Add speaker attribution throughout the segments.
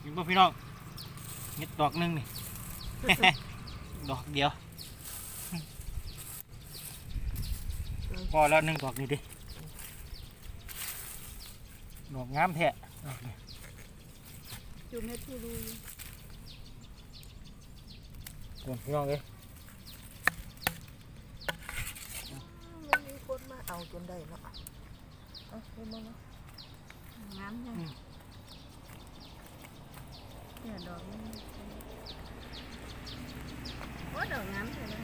Speaker 1: เห็นป่ะพี่น้องเห็ดดอกหนึงนี่ ดอกเดียว พอแล้วหนึ่งดอกนี่ดิ ดอกงามแท้ดอกนี่
Speaker 2: จุ่มเม็ดผู้รู้อยู่
Speaker 1: โอ้ยพี่น้องเอ้ย
Speaker 3: มันมีคนมาเอาจนได้เนาะเอาขึ้นมาเนาะ
Speaker 2: งามจัง เนี่ยดอกนี้โอ้ดอกงามเลย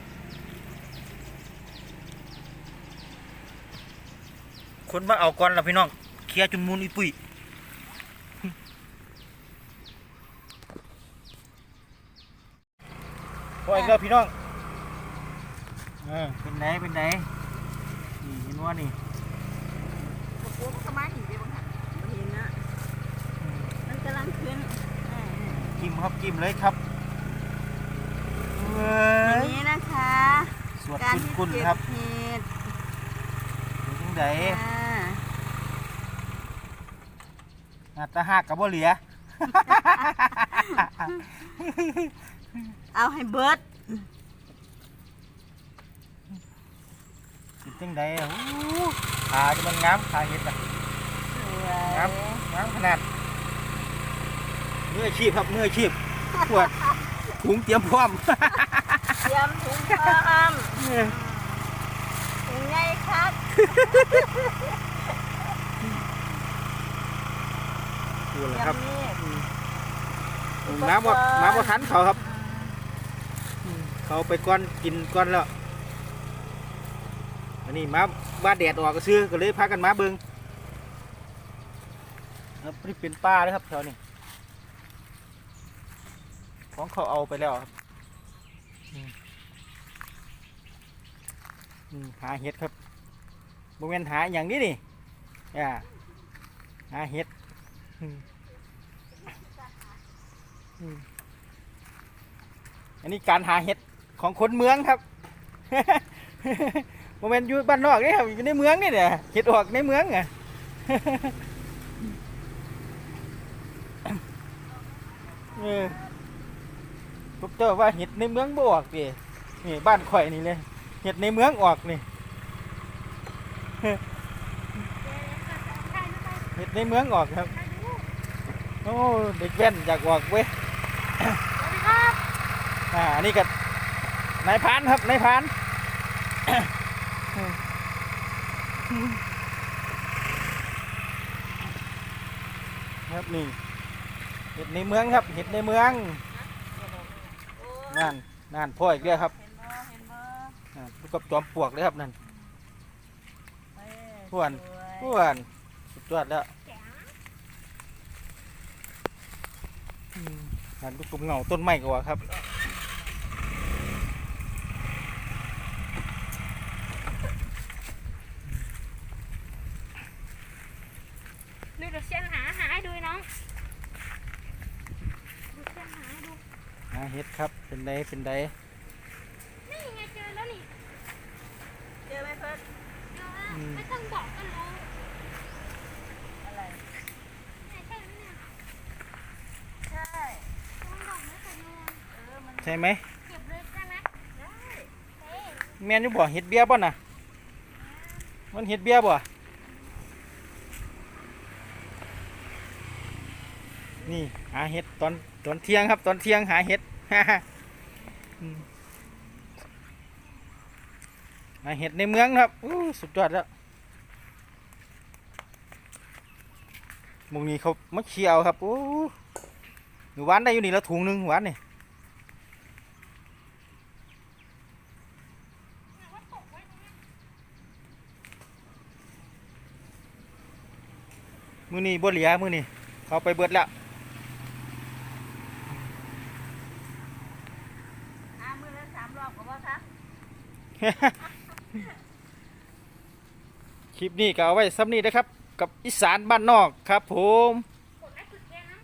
Speaker 1: คนมาเอาก่อนล้วพี่น้องเคลียร์จนมูลอีปุ้ยปล่อยก็พี่น้องเออเป็นไหนเป็นไหนนี่เห็นว่านี่
Speaker 3: โอ้โหมันก็มาอีกเดี๋ยวมันหัน
Speaker 2: บ่เห็นนะมันกำลังขึ้น
Speaker 1: จิ้มครับจิ้มเลยครับเว้
Speaker 2: ๆอย่าง
Speaker 1: ย
Speaker 2: นี้นะคะ
Speaker 1: สวด
Speaker 2: การ
Speaker 1: คุณ
Speaker 2: ที่
Speaker 1: คุณ
Speaker 2: เก็
Speaker 1: ครับ
Speaker 2: บเห็ด
Speaker 1: เป็นยังไง
Speaker 2: อ่า
Speaker 1: หน้าตาหักกับบ่เหลีย
Speaker 2: เอาให้เบิด
Speaker 1: เป็นยังไงอะอู้ขาจะมันงามขาเห็ดอะ
Speaker 2: สวย
Speaker 1: งามงามขนาด มืออาชีพครับมืออาชีพปวดถุงเตรียมพร้อม
Speaker 2: เตรียมถุงพร้อมถุงใหญ่ครับ
Speaker 1: ดูเลย
Speaker 2: เตรีย
Speaker 1: ครับ
Speaker 2: มนี่
Speaker 1: น้ำว่าน้ำว่าทันเขาครับอืมเขาไปก้อนกินก้อนแล้วอันนี้มาบ้านแดดออกก็ซื้อก็เลยพากันมาเบิงครับนี่เป็นป้าเลยครับแถวนี้ ของเขาเอาไปแล้วครับหาเห็ดครับบริเวณหาอย่างนี้นี่อ่าหาเห็ดอันนี้การหาเห็ดของคนเมืองครับโมเมนต์อยู่บ้านนอกนี่ครับอยู่ในเมืองนี่เนี่ยเห็ดออกในเมืองไงเออ พวกเจ้าว่าเห็ดในเมืองบ่ออกดินี่บ้านข่อยนี่เลยเห็ดในเมืองออกนี่เห็ดในเมืองออกครับ โอ้เด็กแว่นอยากออกเว้ยอ่าอันนี้ก็นายพานครับนายพานครับนี่เห็ดในเมืองครับเห็ดในเมือง นั่นนั่นพ่ออีกแล้วครับ
Speaker 2: เห็นบ่เห็นบ่
Speaker 1: อ่าผู้กับจอมปลวกเลยครับนั่น
Speaker 2: เอ้ย
Speaker 1: อ้วน
Speaker 2: สวย
Speaker 1: อ้วนสุดยอดแล้วอืมนั่นลูกกลุ่มเงาต้นไม้ก็ว่าครับ
Speaker 4: ดูเดี๋ยวเชียนหาหาให้ดูน้องดูเชียนหาให้ดู
Speaker 1: หาเห็ดครับเป็นไดเป็นได
Speaker 4: นี่ไงเจอแล้วนี่
Speaker 2: เจอไหมเพิ่น
Speaker 4: เจอแล้วไม่ต้องบอกก็รู้
Speaker 2: อะไร
Speaker 4: ไม่ใช่ไหมเนี่ย
Speaker 2: ใช่
Speaker 4: ต้องบอกไม่เคยรู้
Speaker 2: เออมัน
Speaker 1: ใช่ไหม
Speaker 4: เก็บเลยได้ไหม
Speaker 2: ได้
Speaker 4: เฮ้ย
Speaker 1: แม่นอยู่บ่เห็ดเบี้ยบ่น่ะมันเห็ดเบี้ยบ่นี่หาเห็ดตอน ตอนเที่ยงครับ ตอนเที่ยงหาเห็ดหาเห็ดในเมืองครับอู้สุดยอดแล้วมุงนี้เขามาเคียวครับอู้หนูหวานได้อยู่นี่แล้วถุงหนึงหวานนี่มือนี้บ่เหลียมือนี้เขาไปเบิดแล้ว
Speaker 2: อ่ามือละสามรอบก็ว่าคะ
Speaker 1: คลิปนี้ก็เอาไว้ซ้ำนี้นะครับ กับอีสานบ้านนอกครับผม
Speaker 4: กดไลค์กดแชร์นะ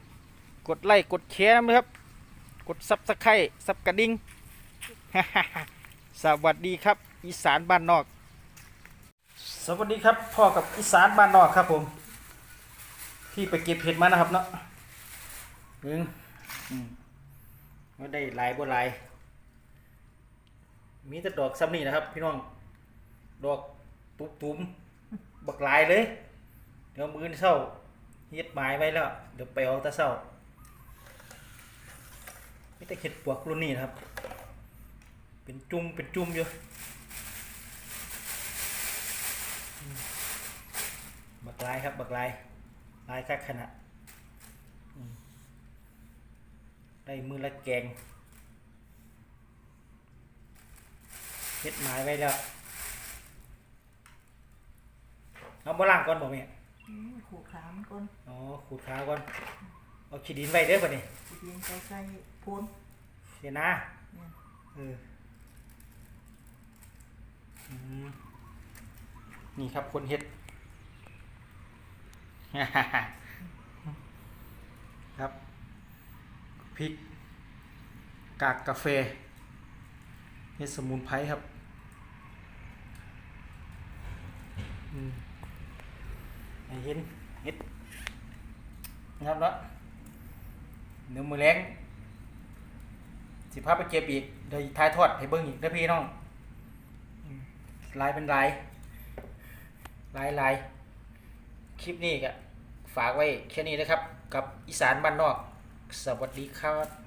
Speaker 1: กดไลค์กดแชร์นะครับ กดซับสไครต์ซับกระดิ่งสวัสดีครับ อีสานบ้านนอก สวัสดีครับพ่อกับอีสานบ้านนอกครับผม ที่ไปเก็บเห็ดมานะครับเนาะหนึ่งอืมว่าได้หลายบ่หลาย มีแต่ดอกซ้ำนี่นะครับ พี่น้อง ดอกตุบตุมๆบักลายเลย เดี๋ยวมือเศร้าเฮ็ดหมายไว้แล้ว เดี๋ยวไปเอาตะเศร้ามีแต่เห็ดปวกรุ่นนี้นะครับ เป็นจุ่มเป็นจุ่มอยู่บักลายครับบักลายลายคักขนาดได้มือละแกง เฮ็ดหมายไว้แล้วเอาบ่ล่างก่อนบ่แม่
Speaker 3: อืมขูดขามนก่อน
Speaker 1: อ๋อขูดขาก่อนเอาขี้ดินไว้เด้อบัดนี้
Speaker 3: สิเพียงใส่ใส่โพน
Speaker 1: เสียนะ
Speaker 3: เนี่ย
Speaker 1: เอออืมนี่ครับคนเฮ็ด ครับพริก กากกาแฟเฮ็ดสมุนไพรครับอืมให้ เห็นเฮ็ดนะครับแล้วเนื้อมือแรงสิพาไปเก็บอีกเดี๋ยท้ายทอดให้เบิ่งอีกนะพี่น้องลายเป็นลายลายลายคลิปนี้ก็ฝากไว้แค่นี้นะครับ กับอีสานบ้านนอก สวัสดีครับ